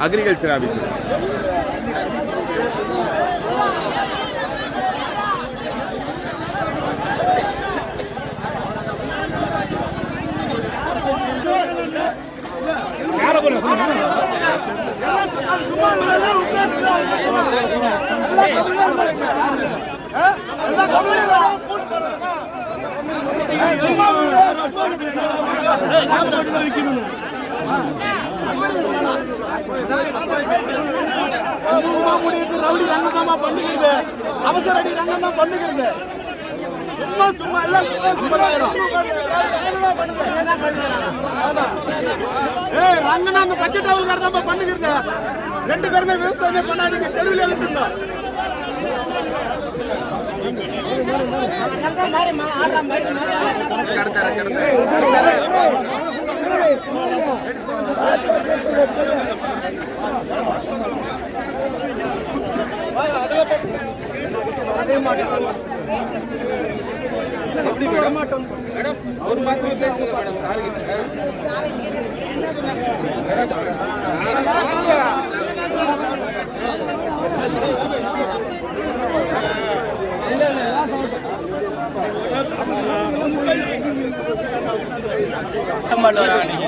Agriculture office முடியுது. Rowdy Rangam தான் பண்ணுகிறது அவசர அடி ரங்கம் தான் பண்ணுகிறது சும்மா சும்மா எல்லாம் ஏய் ரங்கனா அந்த பச்சை டவுல்கார தான் பண்ணுகிறது ரெண்டு பேருமே விவசாயமே பண்ணாதீங்க. தெருவில் எழுத்துங்க ஒரு மாசமா பேசுங்க மேடம். சார்.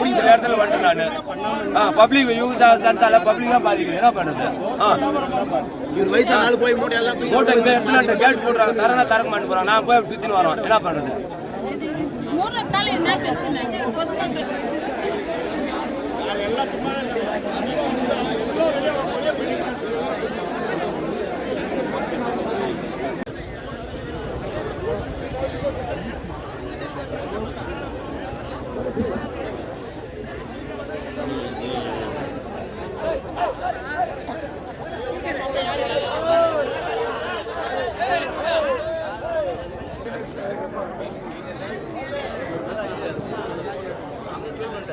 இந்த நேரத்தில் வந்துட்டேன் நான். பப்ளிக் யூஸ் சந்தால பப்ளிக் தான் பாதிக்குது. என்ன பண்ணுறது இவர் வயசானாலும் போய் மூட்டை எல்லாம் தூக்கி போட்டு கேட் போடுறாங்க. தரனா தரக்க மாட்டேன் நான் போய் சுத்தின்னு வரோம் என்ன பண்ணுறது